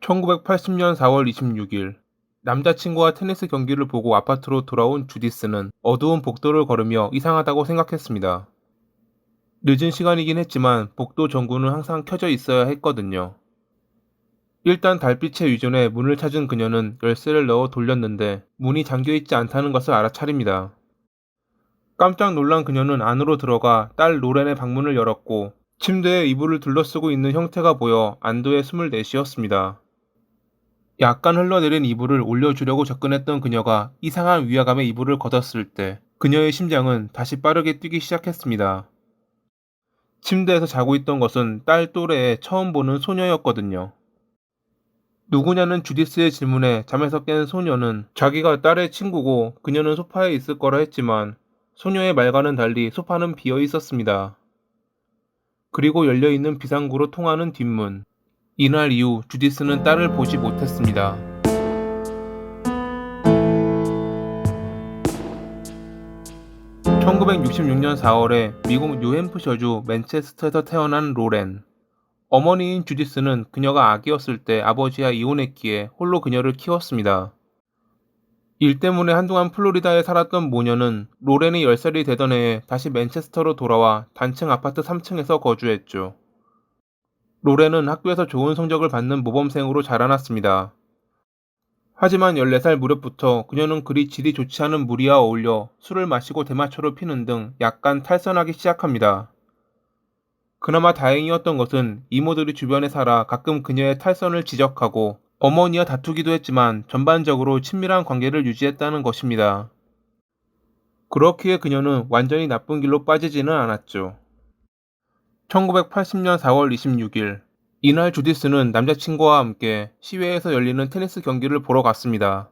1980년 4월 26일 남자친구와 테니스 경기를 보고 아파트로 돌아온 주디스는 어두운 복도를 걸으며 이상하다고 생각했습니다. 늦은 시간이긴 했지만 복도 전구는 항상 켜져 있어야 했거든요. 일단 달빛에 의존해 문을 찾은 그녀는 열쇠를 넣어 돌렸는데 문이 잠겨 있지 않다는 것을 알아차립니다. 깜짝 놀란 그녀는 안으로 들어가 딸 로렌의 방문을 열었고 침대에 이불을 둘러쓰고 있는 형태가 보여 안도의 숨을 내쉬었습니다. 약간 흘러내린 이불을 올려주려고 접근했던 그녀가 이상한 위화감에 이불을 걷었을 때 그녀의 심장은 다시 빠르게 뛰기 시작했습니다. 침대에서 자고 있던 것은 딸 또래의 처음 보는 소녀였거든요. 누구냐는 주디스의 질문에 잠에서 깬 소녀는 자기가 딸의 친구고 그녀는 소파에 있을 거라 했지만 소녀의 말과는 달리 소파는 비어 있었습니다. 그리고 열려있는 비상구로 통하는 뒷문. 이날 이후 주디스는 딸을 보지 못했습니다. (1966년 4월에) 미국 뉴햄프셔주 맨체스터에서 태어난 로렌 어머니인 주디스는 그녀가 아기였을 때 아버지와 이혼했기에 홀로 그녀를 키웠습니다. 일 때문에 한동안 플로리다에 살았던 모녀는 로렌이 10살이 되던 해에 다시 맨체스터로 돌아와 단층 아파트 3층에서 거주했죠. 로렌은 학교에서 좋은 성적을 받는 모범생으로 자라났습니다. 하지만 14살 무렵부터 그녀는 그리 질이 좋지 않은 무리와 어울려 술을 마시고 대마초를 피는 등 약간 탈선하기 시작합니다. 그나마 다행이었던 것은 이모들이 주변에 살아 가끔 그녀의 탈선을 지적하고 어머니와 다투기도 했지만 전반적으로 친밀한 관계를 유지했다는 것입니다. 그렇기에 그녀는 완전히 나쁜 길로 빠지지는 않았죠. 1980년 4월 26일 이날 주디스는 남자친구와 함께 시외에서 열리는 테니스 경기를 보러 갔습니다.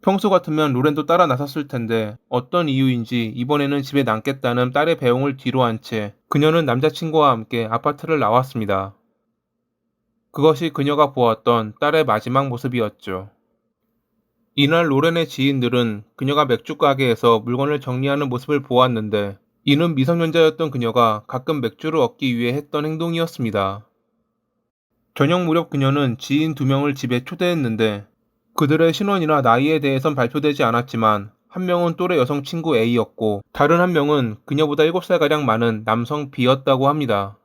평소 같으면 로렌도 따라 나섰을 텐데 어떤 이유인지 이번에는 집에 남겠다는 딸의 배웅을 뒤로 한 채 그녀는 남자친구와 함께 아파트를 나왔습니다. 그것이 그녀가 보았던 딸의 마지막 모습이었죠. 이날 로렌의 지인들은 그녀가 맥주 가게에서 물건을 정리하는 모습을 보았는데 이는 미성년자였던 그녀가 가끔 맥주를 얻기 위해 했던 행동이었습니다. 저녁 무렵 그녀는 지인 두 명을 집에 초대했는데 그들의 신원이나 나이에 대해선 발표되지 않았지만 한 명은 또래 여성 친구 A였고 다른 한 명은 그녀보다 7살가량 많은 남성 B였다고 합니다.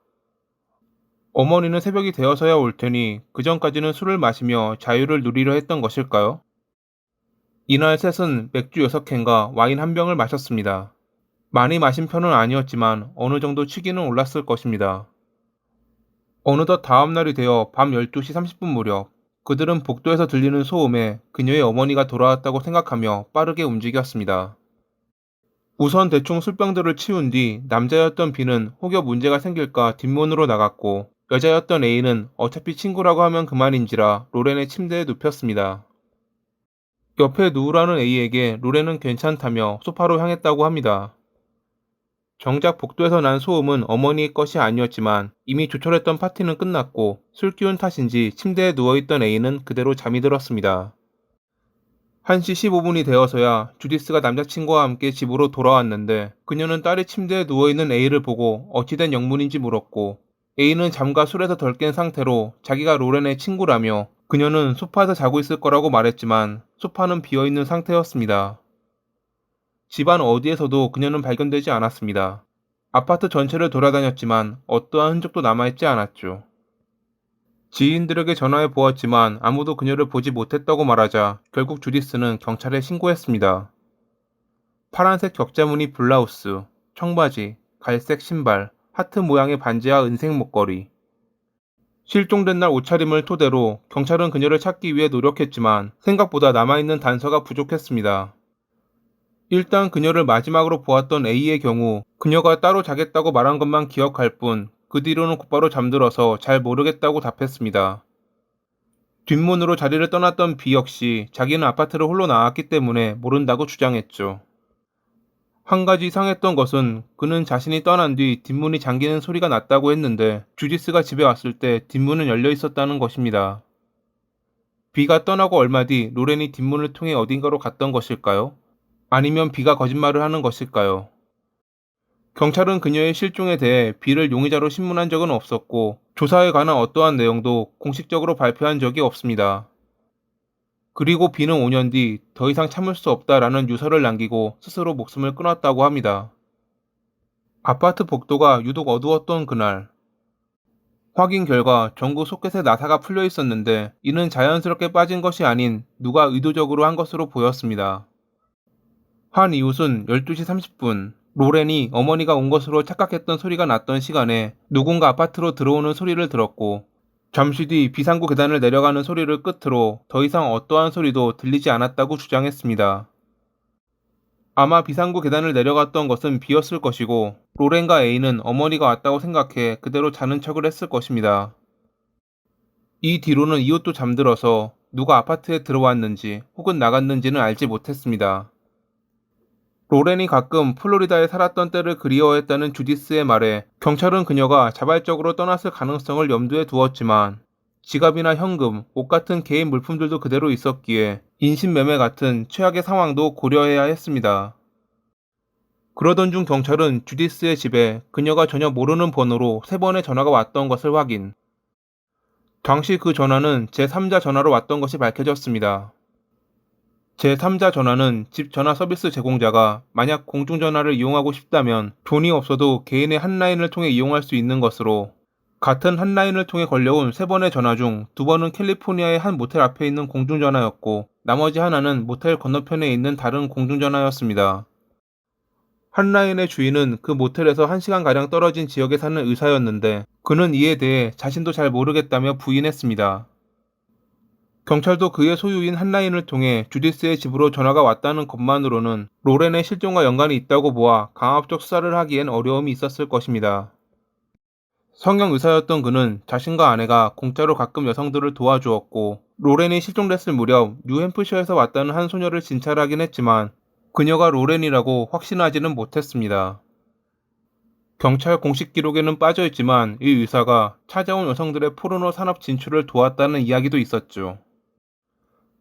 어머니는 새벽이 되어서야 올 테니 그 전까지는 술을 마시며 자유를 누리려 했던 것일까요? 이날 셋은 맥주 6캔과 와인 한 병을 마셨습니다. 많이 마신 편은 아니었지만 어느 정도 취기는 올랐을 것입니다. 어느덧 다음 날이 되어 밤 12시 30분 무렵 그들은 복도에서 들리는 소음에 그녀의 어머니가 돌아왔다고 생각하며 빠르게 움직였습니다. 우선 대충 술병들을 치운 뒤 남자였던 B는 혹여 문제가 생길까 뒷문으로 나갔고 여자였던 A는 어차피 친구라고 하면 그만인지라 로렌의 침대에 눕혔습니다. 옆에 누우라는 A에게 로렌은 괜찮다며 소파로 향했다고 합니다. 정작 복도에서 난 소음은 어머니의 것이 아니었지만 이미 조촐했던 파티는 끝났고 술 기운 탓인지 침대에 누워있던 A는 그대로 잠이 들었습니다. 1시 15분이 되어서야 주디스가 남자친구와 함께 집으로 돌아왔는데 그녀는 딸이 침대에 누워있는 A를 보고 어찌된 영문인지 물었고 A는 잠과 술에서 덜 깬 상태로 자기가 로렌의 친구라며 그녀는 소파에서 자고 있을 거라고 말했지만 소파는 비어있는 상태였습니다. 집안 어디에서도 그녀는 발견되지 않았습니다. 아파트 전체를 돌아다녔지만 어떠한 흔적도 남아있지 않았죠. 지인들에게 전화해 보았지만 아무도 그녀를 보지 못했다고 말하자 결국 주디스는 경찰에 신고했습니다. 파란색 격자무늬 블라우스, 청바지, 갈색 신발, 하트 모양의 반지와 은색 목걸이. 실종된 날 옷차림을 토대로 경찰은 그녀를 찾기 위해 노력했지만 생각보다 남아있는 단서가 부족했습니다. 일단 그녀를 마지막으로 보았던 A의 경우 그녀가 따로 자겠다고 말한 것만 기억할 뿐 그 뒤로는 곧바로 잠들어서 잘 모르겠다고 답했습니다. 뒷문으로 자리를 떠났던 B 역시 자기는 아파트를 홀로 나왔기 때문에 모른다고 주장했죠. 한 가지 이상했던 것은 그는 자신이 떠난 뒤 뒷문이 잠기는 소리가 났다고 했는데 주디스가 집에 왔을 때 뒷문은 열려 있었다는 것입니다. 비가 떠나고 얼마 뒤 로렌이 뒷문을 통해 어딘가로 갔던 것일까요? 아니면 비가 거짓말을 하는 것일까요? 경찰은 그녀의 실종에 대해 비를 용의자로 신문한 적은 없었고 조사에 관한 어떠한 내용도 공식적으로 발표한 적이 없습니다. 그리고 비는 5년 뒤 더 이상 참을 수 없다라는 유서를 남기고 스스로 목숨을 끊었다고 합니다. 아파트 복도가 유독 어두웠던 그날. 확인 결과 전구 소켓에 나사가 풀려 있었는데 이는 자연스럽게 빠진 것이 아닌 누가 의도적으로 한 것으로 보였습니다. 한 이웃은 12시 30분 로렌이 어머니가 온 것으로 착각했던 소리가 났던 시간에 누군가 아파트로 들어오는 소리를 들었고 잠시 뒤 비상구 계단을 내려가는 소리를 끝으로 더 이상 어떠한 소리도 들리지 않았다고 주장했습니다. 아마 비상구 계단을 내려갔던 것은 비었을 것이고 로렌과 A는 어머니가 왔다고 생각해 그대로 자는 척을 했을 것입니다. 이 뒤로는 이웃도 잠들어서 누가 아파트에 들어왔는지 혹은 나갔는지는 알지 못했습니다. 로렌이 가끔 플로리다에 살았던 때를 그리워했다는 주디스의 말에 경찰은 그녀가 자발적으로 떠났을 가능성을 염두에 두었지만 지갑이나 현금, 옷 같은 개인 물품들도 그대로 있었기에 인신매매 같은 최악의 상황도 고려해야 했습니다. 그러던 중 경찰은 주디스의 집에 그녀가 전혀 모르는 번호로 세 번의 전화가 왔던 것을 확인. 당시 그 전화는 제3자 전화로 왔던 것이 밝혀졌습니다. 제3자 전화는 집 전화 서비스 제공자가 만약 공중전화를 이용하고 싶다면 돈이 없어도 개인의 한 라인을 통해 이용할 수 있는 것으로 같은 한 라인을 통해 걸려온 세 번의 전화 중두 번은 캘리포니아의 한 모텔 앞에 있는 공중전화였고 나머지 하나는 모텔 건너편에 있는 다른 공중전화였습니다. 한 라인의 주인은 그 모텔에서 1시간가량 떨어진 지역에 사는 의사였는데 그는 이에 대해 자신도 잘 모르겠다며 부인했습니다. 경찰도 그의 소유인 한라인을 통해 주디스의 집으로 전화가 왔다는 것만으로는 로렌의 실종과 연관이 있다고 보아 강압적 수사를 하기엔 어려움이 있었을 것입니다. 성형 의사였던 그는 자신과 아내가 공짜로 가끔 여성들을 도와주었고 로렌이 실종됐을 무렵 뉴햄프셔에서 왔다는 한 소녀를 진찰하긴 했지만 그녀가 로렌이라고 확신하지는 못했습니다. 경찰 공식 기록에는 빠져 있지만 이 의사가 찾아온 여성들의 포르노 산업 진출을 도왔다는 이야기도 있었죠.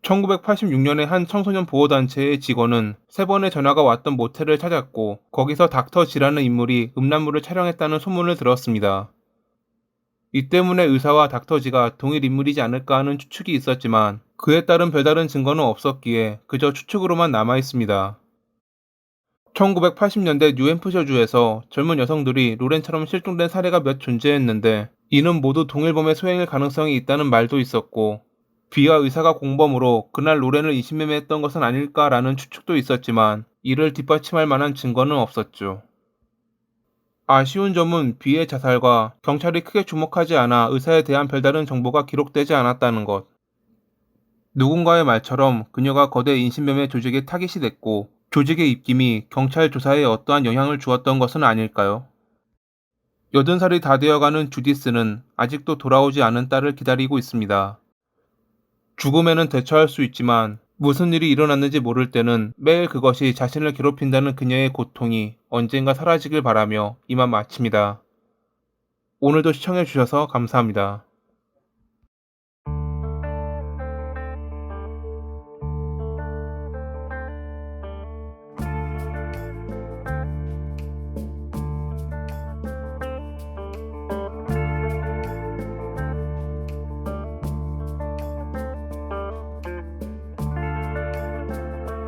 1986년에 한 청소년 보호단체의 직원은 세 번의 전화가 왔던 모텔을 찾았고 거기서 닥터 지라는 인물이 음란물을 촬영했다는 소문을 들었습니다. 이 때문에 의사와 닥터 지가 동일 인물이지 않을까 하는 추측이 있었지만 그에 따른 별다른 증거는 없었기에 그저 추측으로만 남아 있습니다. 1980년대 뉴햄프셔주에서 젊은 여성들이 로렌처럼 실종된 사례가 몇 존재했는데 이는 모두 동일범의 소행일 가능성이 있다는 말도 있었고 비와 의사가 공범으로 그날 로렌을 인신매매했던 것은 아닐까라는 추측도 있었지만 이를 뒷받침할 만한 증거는 없었죠. 아쉬운 점은 비의 자살과 경찰이 크게 주목하지 않아 의사에 대한 별다른 정보가 기록되지 않았다는 것. 누군가의 말처럼 그녀가 거대 인신매매 조직의 타깃이 됐고 조직의 입김이 경찰 조사에 어떠한 영향을 주었던 것은 아닐까요? 여든 살이 다 되어가는 주디스는 아직도 돌아오지 않은 딸을 기다리고 있습니다. 죽음에는 대처할 수 있지만 무슨 일이 일어났는지 모를 때는 매일 그것이 자신을 괴롭힌다는 그녀의 고통이 언젠가 사라지길 바라며 이만 마칩니다. 오늘도 시청해주셔서 감사합니다.